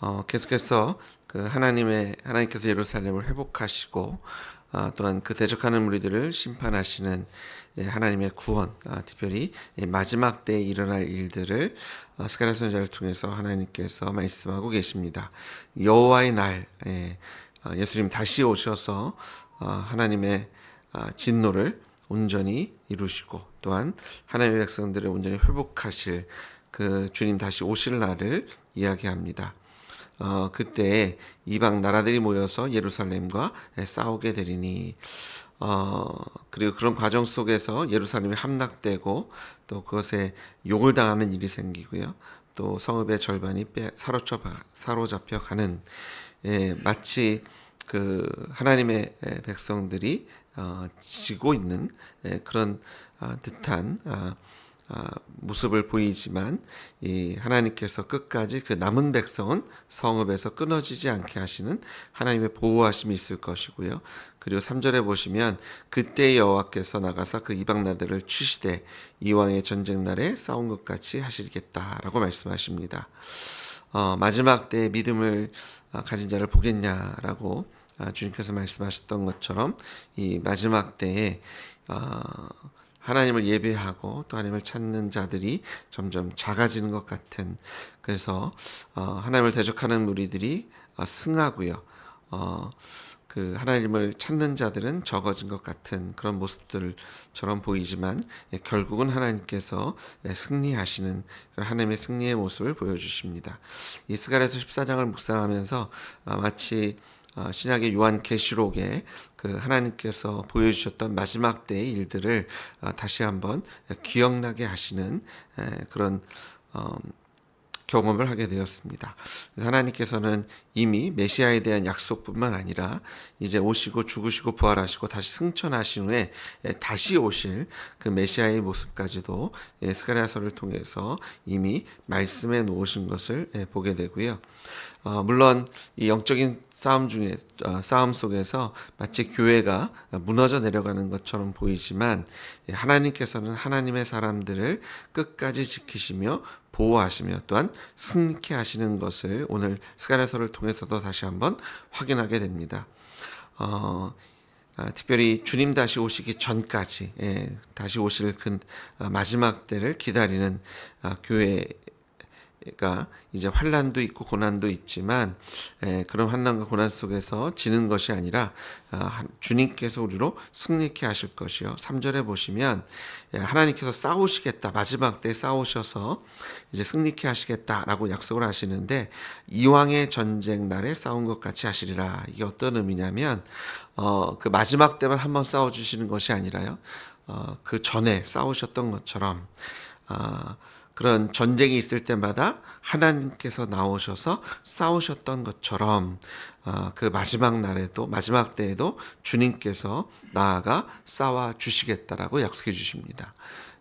어, 계속해서 그 하나님의 하나님께서 예루살렘을 회복하시고 아, 또한 그 대적하는 무리들을 심판하시는 예, 하나님의 구원, 아, 특별히 예, 마지막 때에 일어날 일들을 어, 스가랴 선지자를 통해서 하나님께서 말씀하고 계십니다. 여호와의 날, 예, 어, 예수님 다시 오셔서 어, 하나님의 아, 진노를 온전히 이루시고 또한 하나님의 백성들을 온전히 회복하실 그 주님 다시 오실 날을 이야기합니다. 어, 그때 이방 나라들이 모여서 예루살렘과 싸우게 되리니 어, 그리고 그런 과정 속에서 예루살렘이 함락되고 또 그것에 욕을 당하는 일이 생기고요. 또 성읍의 절반이 빼, 사로잡혀, 사로잡혀 가는 예, 마치 그 하나님의 에, 백성들이 어, 지고 있는 에, 그런 아, 듯한 아, 아, 모습을 보이지만 이 하나님께서 끝까지 그 남은 백성은 성읍에서 끊어지지 않게 하시는 하나님의 보호하심이 있을 것이고요. 그리고 3절에 보시면 그때 여호와께서 나가서 그 이방 나들을 취시되 이왕의 전쟁 날에 싸운 것 같이 하시겠다라고 말씀하십니다. 어, 마지막 때 믿음을 아, 가진 자를 보겠냐라고 아, 주님께서 말씀하셨던 것처럼 이 마지막 때에 어, 하나님을 예배하고 또 하나님을 찾는 자들이 점점 작아지는 것 같은 그래서 어, 하나님을 대적하는 무리들이 어, 승하고요. 어, 그 하나님을 찾는 자들은 적어진 것 같은 그런 모습들처럼 보이지만 예, 결국은 하나님께서 예, 승리하시는 하나님의 승리의 모습을 보여주십니다. 이 스가랴서 14장을 묵상하면서 아, 마치 어, 신약의 요한 계시록에 그 하나님께서 보여주셨던 마지막 때의 일들을 어, 다시 한번 기억나게 하시는 에, 그런 어, 경험을 하게 되었습니다. 하나님께서는 이미 메시아에 대한 약속뿐만 아니라 이제 오시고 죽으시고 부활하시고 다시 승천하신 후에 예, 다시 오실 그 메시아의 모습까지도 예, 스가랴서를 통해서 이미 말씀해 놓으신 것을 예, 보게 되고요. 어, 물론 이 영적인 싸움 중에 어, 싸움 속에서 마치 교회가 무너져 내려가는 것처럼 보이지만 예, 하나님께서는 하나님의 사람들을 끝까지 지키시며 보호하시며 또한 승리케 하시는 것을 오늘 스가랴서를 통해서도 다시 한번 확인하게 됩니다. 어, 아, 특별히 주님 다시 오시기 전까지 예, 다시 오실 그 아, 마지막 때를 기다리는 아, 교회 그러니까 이제 환란도 있고 고난도 있지만 에, 그런 환란과 고난 속에서 지는 것이 아니라 아, 주님께서 우리로 승리케 하실 것이요. 3절에 보시면 예, 하나님께서 싸우시겠다. 마지막 때 싸우셔서 이제 승리케 하시겠다라고 약속을 하시는데 이왕의 전쟁 날에 싸운 것 같이 하시리라. 이게 어떤 의미냐면 어, 그 마지막 때만 한번 싸워 주시는 것이 아니라요. 어, 그 전에 싸우셨던 것처럼 아, 그런 전쟁이 있을 때마다 하나님께서 나오셔서 싸우셨던 것처럼 어, 그 마지막 날에도 마지막 때에도 주님께서 나아가 싸워 주시겠다라고 약속해 주십니다.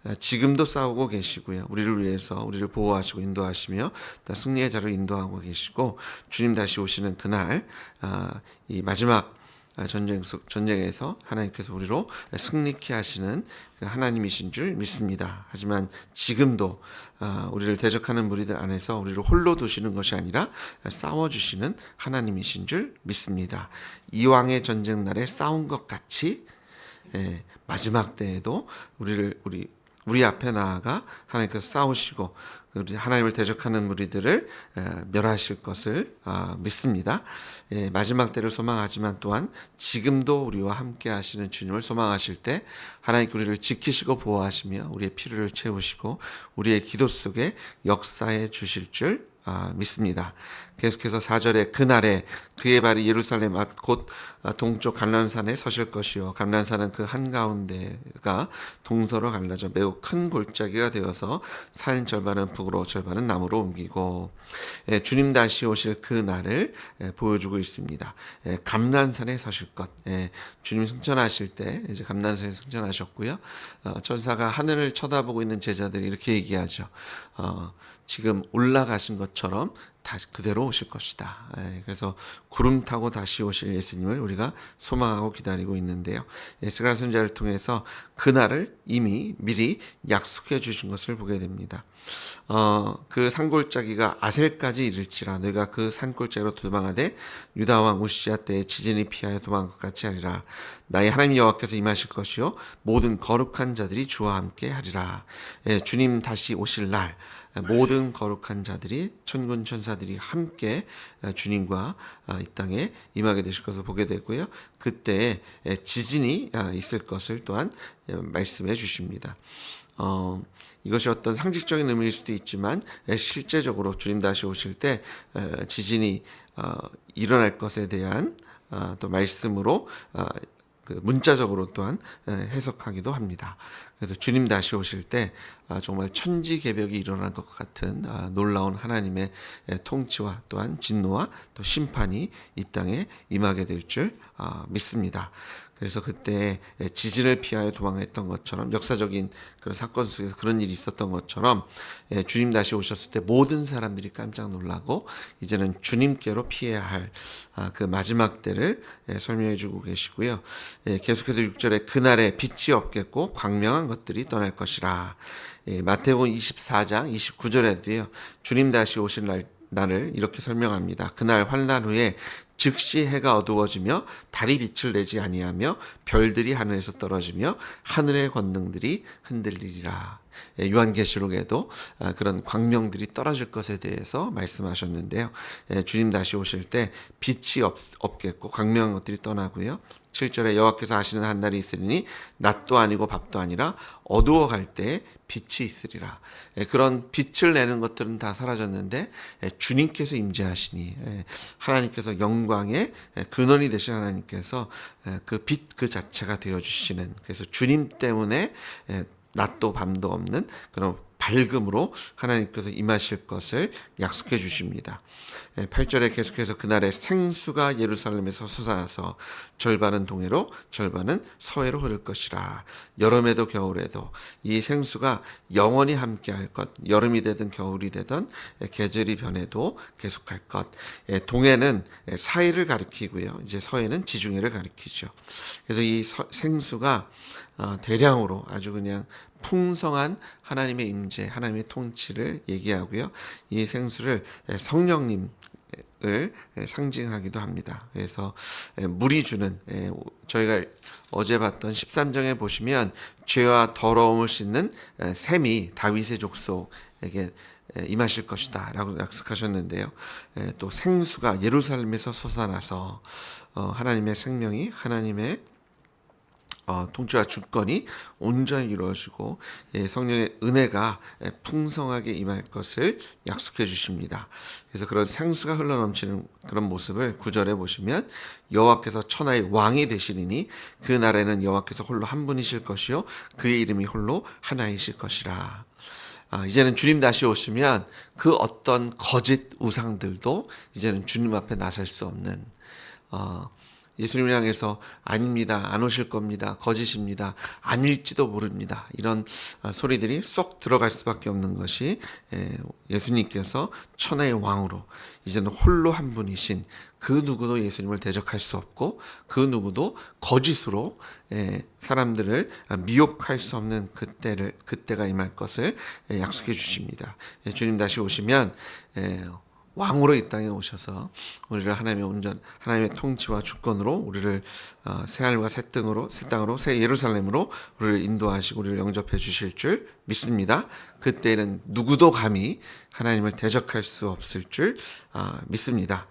어, 지금도 싸우고 계시고요. 우리를 위해서 우리를 보호하시고 인도하시며 승리의 자로 인도하고 계시고 주님 다시 오시는 그날 어, 이 마지막 아, 전쟁 속 전쟁에서 하나님께서 우리로 승리케 하시는 그 하나님이신 줄 믿습니다. 하지만 지금도 아, 우리를 대적하는 무리들 안에서 우리를 홀로 두시는 것이 아니라 싸워 주시는 하나님이신 줄 믿습니다. 이왕의 전쟁 날에 싸운 것 같이 예, 마지막 때에도 우리를 우리 우리 앞에 나아가 하나님께서 싸우시고 하나님을 대적하는 무리들을 멸하실 것을 아, 믿습니다. 예, 마지막 때를 소망하지만 또한 지금도 우리와 함께 하시는 주님을 소망하실 때 하나님께 우리를 지키시고 보호하시며 우리의 필요를 채우시고 우리의 기도 속에 역사해 주실 줄 아, 믿습니다. 계속해서 4절에 그날에 그의 발이 예루살렘 곧 동쪽 갈란산에 서실 것이요 갈란산은 그 한가운데가 동서로 갈라져 매우 큰 골짜기가 되어서 산 절반은 북으로 절반은 남으로 옮기고 예, 주님 다시 오실 그 날을 예, 보여주고 있습니다. 예, 감난산에 서실 것 예, 주님 승천하실 때 이제 감난산에 승천하셨고요. 어, 천사가 하늘을 쳐다보고 있는 제자들이 이렇게 얘기하죠. 어, 지금 올라가신 것처럼 다시 그대로 오실 것이다. 예, 그래서 구름 타고 다시 오실 예수님을 우리가 소망하고 기다리고 있는데요. 에스라 선자를 통해서 그날을 이미 미리 약속해 주신 것을 보게 됩니다. 어, 그 산골짜기가 아셀까지 이를지라 너희가 그 산골짜기로 도망하되 유다 왕 우시아 때에 지진이 피하여 도망한 것 같이 하리라 나의 하나님 여호와께서 임하실 것이요 모든 거룩한 자들이 주와 함께 하리라 예, 주님 다시 오실 날 모든 거룩한 자들이 천군 천사들이 함께 주님과 아, 이 땅에 임하게 되실 것을 보게 되고요. 그때 지진이 아, 있을 것을 또한 말씀해 주십니다. 어, 이것이 어떤 상식적인 의미일 수도 있지만 실제적으로 주님 다시 오실 때 에, 지진이 어, 일어날 것에 대한 아, 또 말씀으로 아, 그 문자적으로 또한 에, 해석하기도 합니다. 그래서 주님 다시 오실 때 아, 정말 천지 개벽이 일어날 것 같은 아, 놀라운 하나님의 에, 통치와 또한 진노와 또 심판이 이 땅에 임하게 될줄 아, 믿습니다. 그래서 그때 지진을 피하여 도망했던 것처럼 역사적인 그런 사건 속에서 그런 일이 있었던 것처럼 예, 주님 다시 오셨을 때 모든 사람들이 깜짝 놀라고 이제는 주님께로 피해야 할그 아, 마지막 때를 예, 설명해 주고 계시고요. 예, 계속해서 6절에 그날에 빛이 없겠고 광명한 것들이 떠날 것이라. 마태복음 24장 29절에도요. 주님 다시 오실 날 날을 이렇게 설명합니다. 그날 환란 후에 즉시 해가 어두워지며 달이 빛을 내지 아니하며 별들이 하늘에서 떨어지며 하늘의 권능들이 흔들리리라. 예, 요한계시록에도 아, 그런 광명들이 떨어질 것에 대해서 말씀하셨는데요. 예, 주님 다시 오실 때 빛이 없, 없겠고 광명한 것들이 떠나고요. 7절에 여호와께서 하시는 한 날이 있으리니 낮도 아니고 밥도 아니라 어두워 갈때 빛이 있으리라. 예, 그런 빛을 내는 것들은 다 사라졌는데 예, 주님께서 임재하시니 예, 하나님께서 영광의 근원이 되신 하나님께서 그 빛그 자체가 되어 주시는 그래서 주님 때문에 낮도 밤도 없는 그런 밝음으로 하나님께서 임하실 것을 약속해 주십니다. 8절에 계속해서 그날에 생수가 예루살렘에서 솟아나서 절반은 동해로 절반은 서해로 흐를 것이라. 여름에도 겨울에도 이 생수가 영원히 함께 할 것. 여름이 되든 겨울이 되든 계절이 변해도 계속할 것. 동해는 사이를 가리키고요. 이제 서해는 지중해를 가리키죠. 그래서 이 생수가 어, 대량으로 아주 그냥 풍성한 하나님의 임재, 하나님의 통치를 얘기하고요. 이 생수를 성령님 을 상징하기도 합니다. 그래서 물이 주는 저희가 어제 봤던 13장에 보시면 죄와 더러움을 씻는 샘이 다윗의 족속에게 임하실 것이다 라고 약속하셨는데요. 또 생수가 예루살렘에서 솟아나서 어, 하나님의 생명이 하나님의 어, 통치와 주권이 온전히 이루어지고 예, 성령의 은혜가 예, 풍성하게 임할 것을 약속해 주십니다. 그래서 그런 생수가 흘러넘치는 그런 모습을 구절에 보시면 여호와께서 천하의 왕이 되시리니 그 날에는 여호와께서 홀로 한 분이실 것이요 그의 이름이 홀로 하나이실 것이라. 아, 이제는 주님 다시 오시면 그 어떤 거짓 우상들도 이제는 주님 앞에 나설 수 없는 어, 예수님을 향해서 아닙니다. 안 오실 겁니다. 거짓입니다. 아닐지도 모릅니다. 이런 아, 소리들이 쏙 들어갈 수밖에 없는 것이 예수님께서 천하의 왕으로 이제는 홀로 한 분이신 그 누구도 예수님을 대적할 수 없고 그 누구도 거짓으로 사람들을 미혹할 수 없는 그때를 그때가 임할 것을 약속해 주십니다. 주님 다시 오시면 왕으로 이 땅에 오셔서 우리를 하나님의 온전 하나님의 통치와 주권으로 우리를 어, 새 하늘과 새 땅으로 새 땅으로 새 예루살렘으로 우리를 인도하시고 우리를 영접해 주실 줄 믿습니다. 그때는 누구도 감히 하나님을 대적할 수 없을 줄 어, 믿습니다.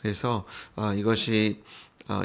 그래서 어, 이것이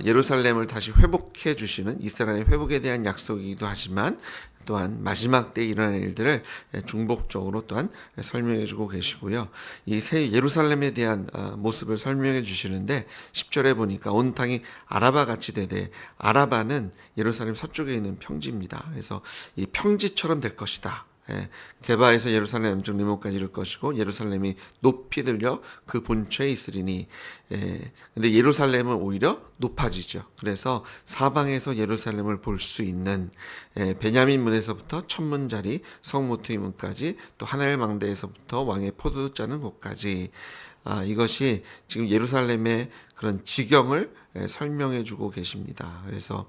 예루살렘을 다시 회복해 주시는 이스라엘의 회복에 대한 약속이기도 하지만 또한 마지막 때 일어날 일들을 중복적으로 또한 설명해 주고 계시고요. 이 새 예루살렘에 대한 어, 모습을 설명해 주시는데 10절에 보니까 온 땅이 아라바 같이 되되 아라바는 예루살렘 서쪽에 있는 평지입니다. 그래서 이 평지처럼 될 것이다. 예, 개바에서 예루살렘 남쪽 리모까지 이룰 것이고 예루살렘이 높이 들려 그 본처에 있으리니 예, 근데 예루살렘은 오히려 높아지죠. 그래서 사방에서 예루살렘을 볼 수 있는 예, 베냐민 문에서부터 천문 자리 성모트이 문까지 또 하늘 망대에서부터 왕의 포도 짜는 곳까지 아, 이것이 지금 예루살렘의 그런 지경을 예, 설명해 주고 계십니다. 그래서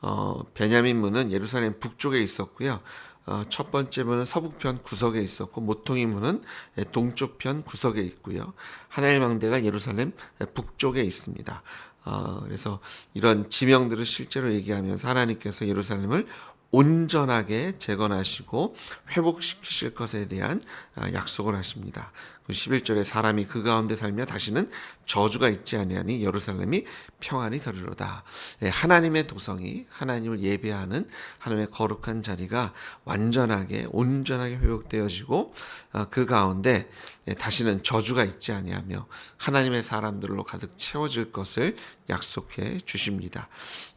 어, 베냐민 문은 예루살렘 북쪽에 있었고요. 어, 첫 번째 문은 서북편 구석에 있었고 모퉁이 문은 예, 동쪽편 구석에 있고요. 하나의 망대가 예루살렘 예, 북쪽에 있습니다. 어, 그래서 이런 지명들을 실제로 얘기하면서 하나님께서 예루살렘을 온전하게 재건하시고 회복시키실 것에 대한 아, 약속을 하십니다. 11절에 사람이 그 가운데 살며 다시는 저주가 있지 아니하니 예루살렘이 평안이 더리로다. 예, 하나님의 도성이 하나님을 예배하는 하나님의 거룩한 자리가 완전하게 온전하게 회복되어지고 아, 그 가운데 예, 다시는 저주가 있지 아니하며 하나님의 사람들로 가득 채워질 것을 약속해 주십니다.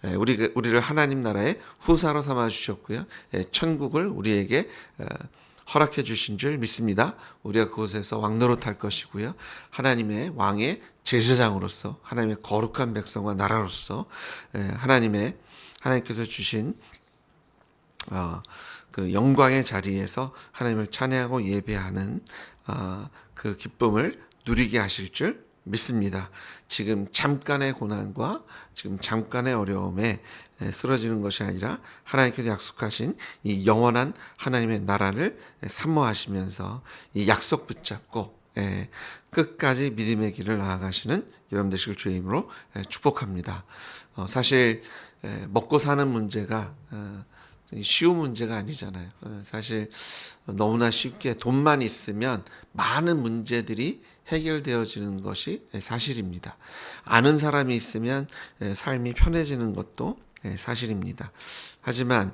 예, 우리 우리를 하나님 나라의 후사로 삼아 주셨고요. 예, 천국을 우리에게 어, 허락해 주신 줄 믿습니다. 우리가 그곳에서 왕노릇할 것이고요. 하나님의 왕의 제사장으로서 하나님의 거룩한 백성과 나라로서 예, 하나님의 하나님께서 주신 어, 그 영광의 자리에서 하나님을 찬양하고 예배하는 어, 그 기쁨을 누리게 하실 줄 믿습니다. 지금 잠깐의 고난과 지금 잠깐의 어려움에 에, 쓰러지는 것이 아니라 하나님께서 약속하신 이 영원한 하나님의 나라를 사모하시면서 이 약속 붙잡고 예, 끝까지 믿음의 길을 나아가시는 여러분 되시길 예, 축복합니다. 어, 사실 예, 먹고 사는 문제가 어, 쉬운 문제가 아니잖아요. 어, 사실 너무나 쉽게 돈만 있으면 많은 문제들이 해결되어지는 것이 사실입니다. 아는 사람이 있으면 삶이 편해지는 것도 사실입니다. 하지만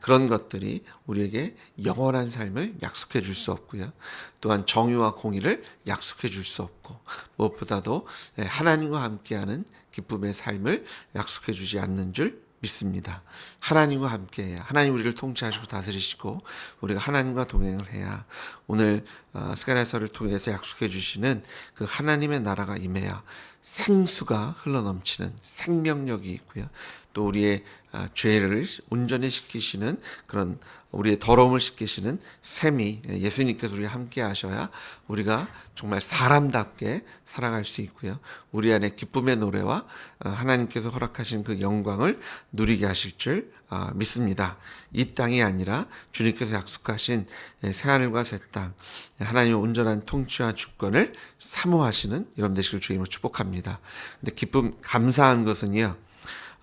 그런 것들이 우리에게 영원한 삶을 약속해 줄 수 없고요. 또한 정의와 공의를 약속해 줄 수 없고 무엇보다도 하나님과 함께하는 기쁨의 삶을 약속해 주지 않는 줄 믿습니다. 하나님과 함께 해야 하나님 우리를 통치하시고 다스리시고 우리가 하나님과 동행을 해야 오늘 어, 스가랴서를 통해서 약속해 주시는 그 하나님의 나라가 임해야 생수가 흘러넘치는 생명력이 있고요. 또 우리의 아, 죄를 온전히 시키시는 그런 우리의 더러움을 씻기시는 셈이 예수님께서 우리 함께 하셔야 우리가 정말 사람답게 살아갈 수 있고요. 우리 안에 기쁨의 노래와 어, 하나님께서 허락하신 그 영광을 누리게 하실 줄 아, 믿습니다. 이 땅이 아니라 주님께서 약속하신 새하늘과 새 땅, 하나님의 온전한 통치와 주권을 사모하시는 여러분 되시길 주임으로 축복합니다. 근데 기쁨, 감사한 것은요.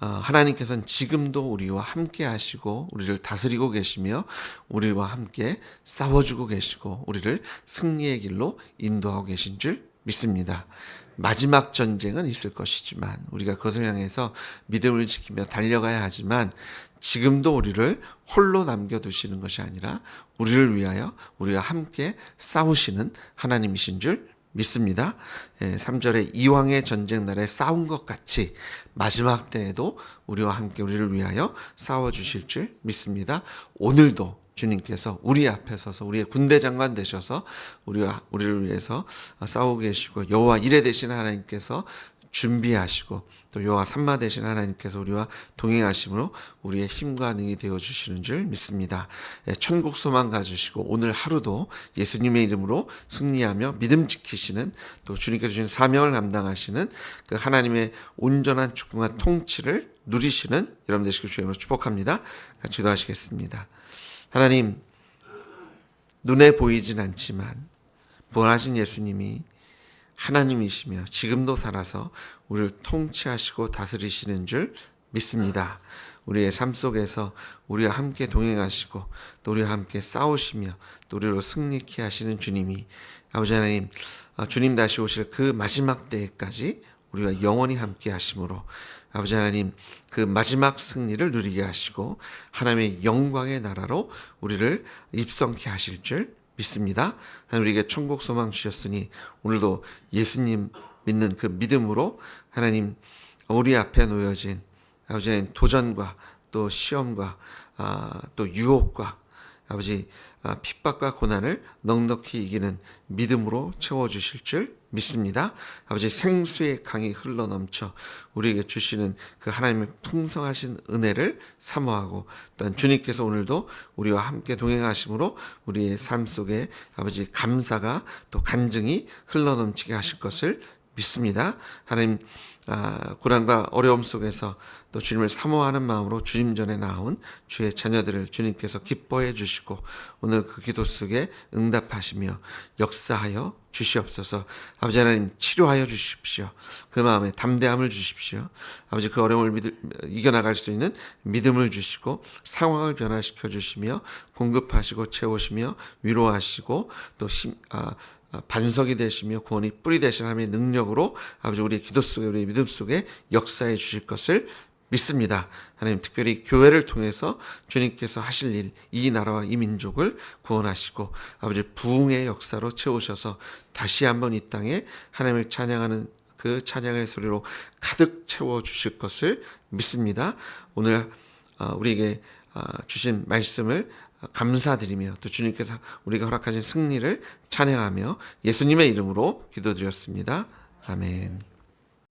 어, 하나님께서는 지금도 우리와 함께 하시고 우리를 다스리고 계시며 우리와 함께 싸워주고 계시고 우리를 승리의 길로 인도하고 계신 줄 믿습니다. 마지막 전쟁은 있을 것이지만 우리가 그것을 향해서 믿음을 지키며 달려가야 하지만 지금도 우리를 홀로 남겨두시는 것이 아니라 우리를 위하여 우리가 함께 싸우시는 하나님이신 줄 믿습니다. 3절에 예, 이왕의 전쟁 날에 싸운 것 같이 마지막 때에도 우리와 함께 우리를 위하여 싸워 주실 줄 믿습니다. 오늘도 주님께서 우리 앞에 서서 우리의 군대 장관 되셔서 우리와 우리를 위해서 싸우고 계시고 여호와 이레 되신 하나님께서 준비하시고 또 여호와 삼마 되신 하나님께서 우리와 동행하심으로 우리의 힘과 능이 되어 주시는 줄 믿습니다. 예, 천국 소망 가지시고 오늘 하루도 예수님의 이름으로 승리하며 믿음 지키시는 또 주님께서 주신 사명을 감당하시는 그 하나님의 온전한 주권과 통치를 누리시는 여러분 되시길 주님으로 축복합니다. 기도하시겠습니다. 하나님 눈에 보이진 않지만 부활하신 예수님이 하나님이시며 지금도 살아서 우리를 통치하시고 다스리시는 줄 믿습니다. 우리의 삶 속에서 우리와 함께 동행하시고 또 우리와 함께 싸우시며 또 우리로 승리케 하시는 주님이 아버지 하나님 어, 주님 다시 오실 그 마지막 때까지 우리가 영원히 함께 하심으로 아버지 하나님 그 마지막 승리를 누리게 하시고 하나님의 영광의 나라로 우리를 입성케 하실 줄 믿습니다. 하나님 우리에게 천국 소망 주셨으니 오늘도 예수님 믿는 그 믿음으로 하나님 우리 앞에 놓여진 아버지 하 도전과 또 시험과 아, 또 유혹과 아버지 아, 핍박과 고난을 넉넉히 이기는 믿음으로 채워 주실 줄 믿습니다. 아버지 생수의 강이 흘러 넘쳐 우리에게 주시는 그 하나님의 풍성하신 은혜를 사모하고 또한 주님께서 오늘도 우리와 함께 동행하심으로 우리의 삶 속에 아버지 감사가 또 간증이 흘러 넘치게 하실 것을 믿습니다. 하나님 아, 고난과 어려움 속에서 또 주님을 사모하는 마음으로 주님 전에 나온 주의 자녀들을 주님께서 기뻐해 주시고 오늘 그 기도 속에 응답하시며 역사하여 주시옵소서. 아버지 하나님 치료하여 주십시오. 그 마음에 담대함을 주십시오. 아버지 그 어려움을 믿을, 이겨나갈 수 있는 믿음을 주시고 상황을 변화시켜 주시며 공급하시고 채우시며 위로하시고 또 심, 아, 아, 반석이 되시며 구원이 뿌리 되신 하나님의 능력으로 아버지 우리의 기도 속에 우리의 믿음 속에 역사해 주실 것을 믿습니다. 하나님 특별히 교회를 통해서 주님께서 하실 일, 이 나라와 이 민족을 구원하시고 아버지 부흥의 역사로 채우셔서 다시 한번 이 땅에 하나님을 찬양하는 그 찬양의 소리로 가득 채워 주실 것을 믿습니다. 오늘 어, 우리에게 어, 주신 말씀을 감사드리며 또 주님께서 우리가 허락하신 승리를 찬양하며 예수님의 이름으로 기도드렸습니다. 아멘.